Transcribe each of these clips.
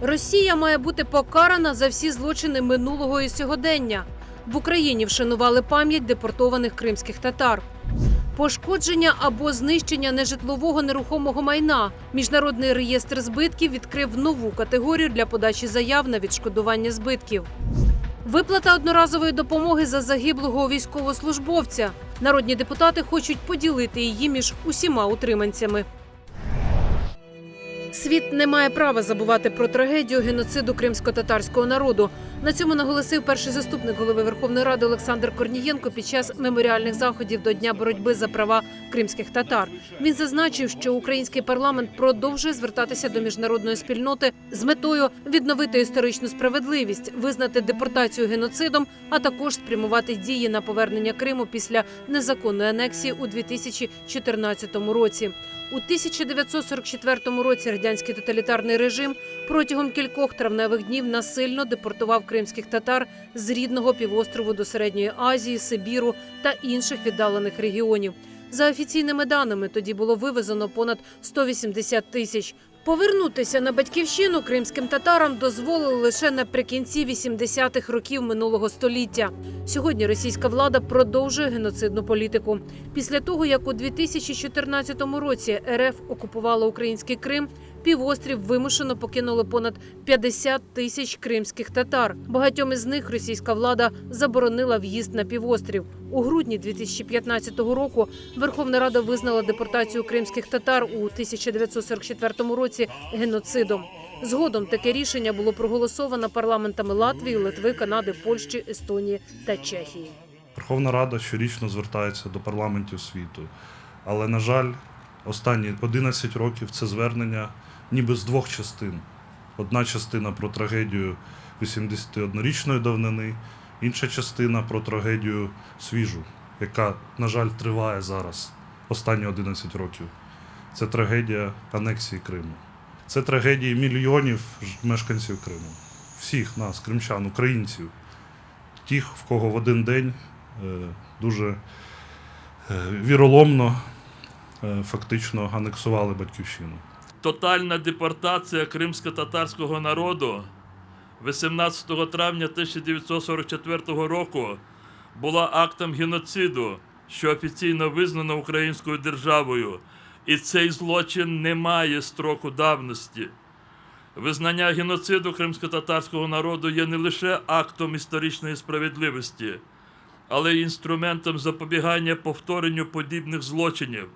Росія має бути покарана за всі злочини минулого і сьогодення. В Україні вшанували пам'ять депортованих кримських татар. Пошкодження або знищення нежитлового нерухомого майна. Міжнародний реєстр збитків відкрив нову категорію для подачі заяв на відшкодування збитків. Виплата одноразової допомоги за загиблого військовослужбовця. Народні депутати хочуть поділити її між усіма утриманцями. Світ не має права забувати про трагедію геноциду кримсько-татарського народу. На цьому наголосив перший заступник голови Верховної Ради Олександр Корнієнко під час меморіальних заходів до Дня боротьби за права кримських татар. Він зазначив, що український парламент продовжує звертатися до міжнародної спільноти з метою відновити історичну справедливість, визнати депортацію геноцидом, а також спрямувати дії на повернення Криму після незаконної анексії у 2014 році. У 1944 році радянський тоталітарний режим протягом кількох травневих днів насильно депортував кримських татар з рідного півострову до середньої Азії, Сибіру та інших віддалених регіонів. За офіційними даними, тоді було вивезено понад 180 тисяч. Повернутися на батьківщину кримським татарам дозволили лише наприкінці 80-х років минулого століття. Сьогодні російська влада продовжує геноцидну політику. Після того, як у 2014 році РФ окупувала український Крим, півострів вимушено покинули понад 50 тисяч кримських татар. Багатьом із них російська влада заборонила в'їзд на півострів. У грудні 2015 року Верховна Рада визнала депортацію кримських татар у 1944 році геноцидом. Згодом таке рішення було проголосовано парламентами Латвії, Литви, Канади, Польщі, Естонії та Чехії. Верховна Рада щорічно звертається до парламентів світу. Але, на жаль, останні 11 років це звернення ніби з двох частин. Одна частина про трагедію 81-річної давнини, інша частина про трагедію свіжу, яка, на жаль, триває зараз останні 11 років. Це трагедія анексії Криму. Це трагедії мільйонів мешканців Криму. Всіх нас, кримчан, українців, тих, в кого в один день е, дуже е, віроломно е, фактично анексували батьківщину. Тотальна депортація кримсько-татарського народу 18 травня 1944 року була актом геноциду, що офіційно визнано українською державою, і цей злочин не має строку давності. Визнання геноциду кримсько-татарського народу є не лише актом історичної справедливості, але й інструментом запобігання повторенню подібних злочинів.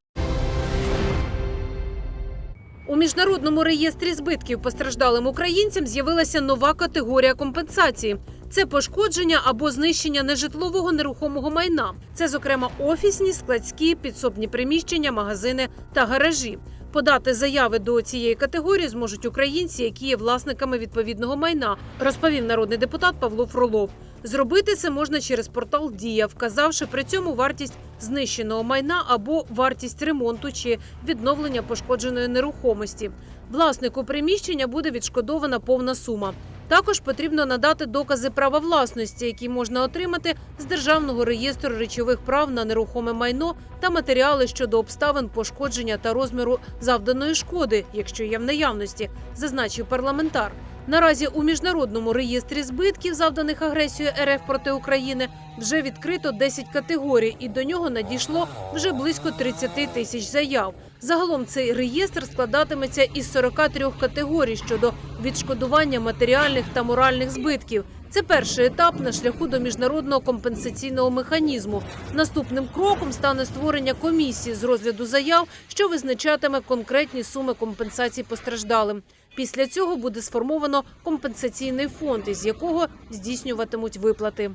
У міжнародному реєстрі збитків постраждалим українцям з'явилася нова категорія компенсації. Це пошкодження або знищення нежитлового нерухомого майна. Це, зокрема, офісні, складські, підсобні приміщення, магазини та гаражі. Подати заяви до цієї категорії зможуть українці, які є власниками відповідного майна, розповів народний депутат Павло Фролов. Зробити це можна через портал Дія, вказавши при цьому вартість знищеного майна або вартість ремонту чи відновлення пошкодженої нерухомості. Власнику приміщення буде відшкодована повна сума. Також потрібно надати докази права власності, які можна отримати з державного реєстру речових прав на нерухоме майно та матеріали щодо обставин пошкодження та розміру завданої шкоди, якщо є в наявності, зазначив парламентар. Наразі у міжнародному реєстрі збитків, завданих агресією РФ проти України, вже відкрито 10 категорій, і до нього надійшло вже близько 30 тисяч заяв. Загалом цей реєстр складатиметься із 43 категорій щодо відшкодування матеріальних та моральних збитків. Це перший етап на шляху до міжнародного компенсаційного механізму. Наступним кроком стане створення комісії з розгляду заяв, що визначатиме конкретні суми компенсацій постраждалим. Після цього буде сформовано компенсаційний фонд, із якого здійснюватимуть виплати.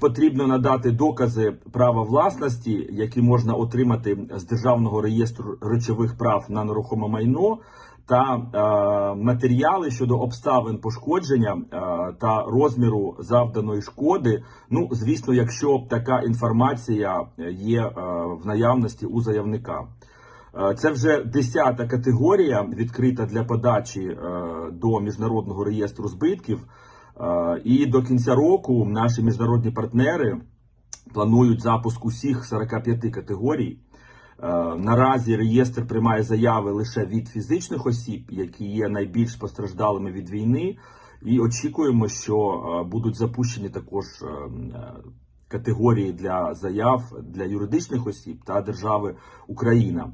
Потрібно надати докази права власності, які можна отримати з державного реєстру речових прав на нерухоме майно, та е, матеріали щодо обставин пошкодження е, та розміру завданої шкоди. Ну, звісно, якщо така інформація є е, в наявності у заявника. Е, Це вже десята категорія відкрита для подачі е, до міжнародного реєстру збитків. Е, І до кінця року наші міжнародні партнери планують запуск усіх 45 категорій. Наразі реєстр приймає заяви лише від фізичних осіб, які є найбільш постраждалими від війни, і очікуємо, що будуть запущені також категорії для заяв для юридичних осіб та держави Україна.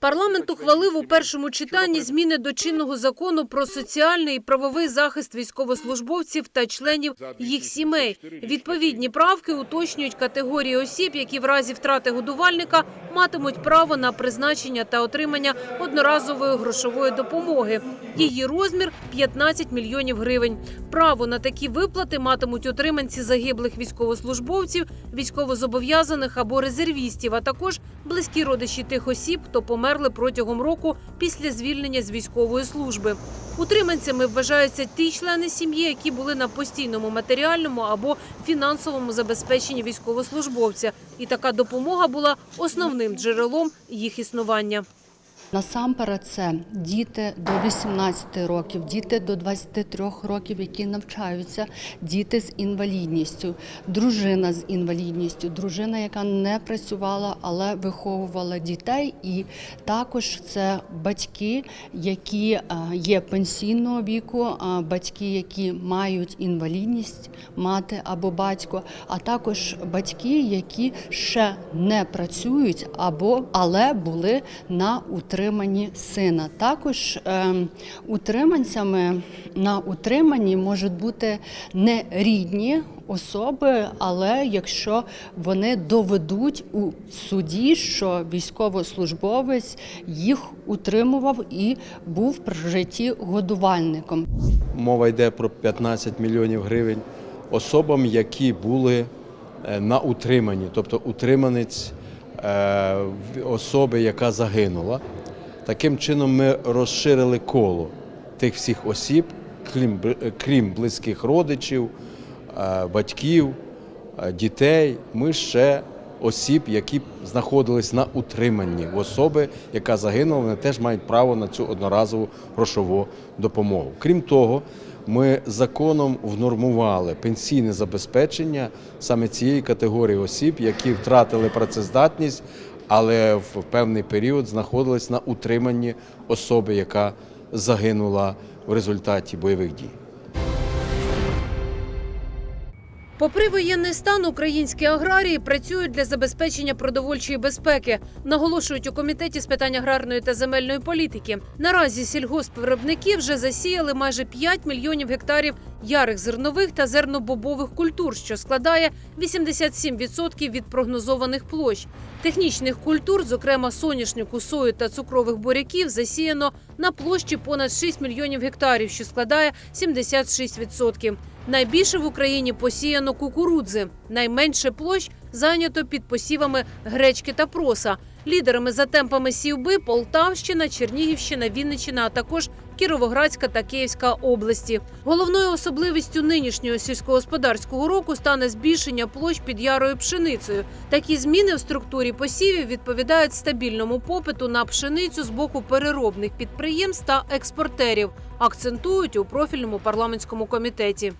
Парламент ухвалив у першому читанні зміни до чинного закону про соціальний і правовий захист військовослужбовців та членів їх сімей. Відповідні правки уточнюють категорії осіб, які в разі втрати годувальника матимуть право на призначення та отримання одноразової грошової допомоги. Її розмір 15 мільйонів гривень. Право на такі виплати матимуть отриманці загиблих військовослужбовців, військовозобов'язаних або резервістів, а також близькі родичі тих осіб, хто померли протягом року після звільнення з військової служби. Утриманцями вважаються ті члени сім'ї, які були на постійному матеріальному або фінансовому забезпеченні військовослужбовця, і така допомога була основним джерелом їх існування. Насамперед, це діти до 18 років, діти до 23 років, які навчаються, діти з інвалідністю, дружина з інвалідністю, дружина, яка не працювала, але виховувала дітей, і також це батьки, які е, є пенсійного віку, батьки, які мають інвалідність, мати або батько, а також батьки, які ще не працюють або але були на утриманні сина. Також ем, утриманцями на утриманні можуть бути не рідні особи, але якщо вони доведуть у суді, що військовослужбовець їх утримував і був при житті годувальником. Мова йде про 15 мільйонів гривень особам, які були е, на утриманні, тобто утриманець е, особи, яка загинула. Таким чином ми розширили коло тих всіх осіб, крім, крім близьких родичів, е, батьків, е, дітей. Ми ще осіб, які знаходились на утриманні особи, яка загинула, вони теж мають право на цю одноразову грошову допомогу. Крім того, ми законом внормували пенсійне забезпечення саме цієї категорії осіб, які втратили працездатність, але в певний період знаходилась на утриманні особи, яка загинула в результаті бойових дій. Попри воєнний стан, українські аграрії працюють для забезпечення продовольчої безпеки, наголошують у комітеті з питань аграрної та земельної політики. Наразі сільгоспвиробники вже засіяли майже 5 мільйонів гектарів ярих зернових та зернобобових культур, що складає 87% від прогнозованих площ. Технічних культур, зокрема соняшнику, сою та цукрових буряків, засіяно на площі понад 6 мільйонів гектарів, що складає 76%. Найбільше в Україні посіяно кукурудзи. Найменше площ зайнято під посівами гречки та проса. Лідерами за темпами сівби Полтавщина, Чернігівщина, Вінниччина, а також Кіровоградська та Київська області. Головною особливістю нинішнього сільськогосподарського року стане збільшення площ під ярою пшеницею. Такі зміни в структурі посівів відповідають стабільному попиту на пшеницю з боку переробних підприємств та експортерів. Акцентують у профільному парламентському комітеті.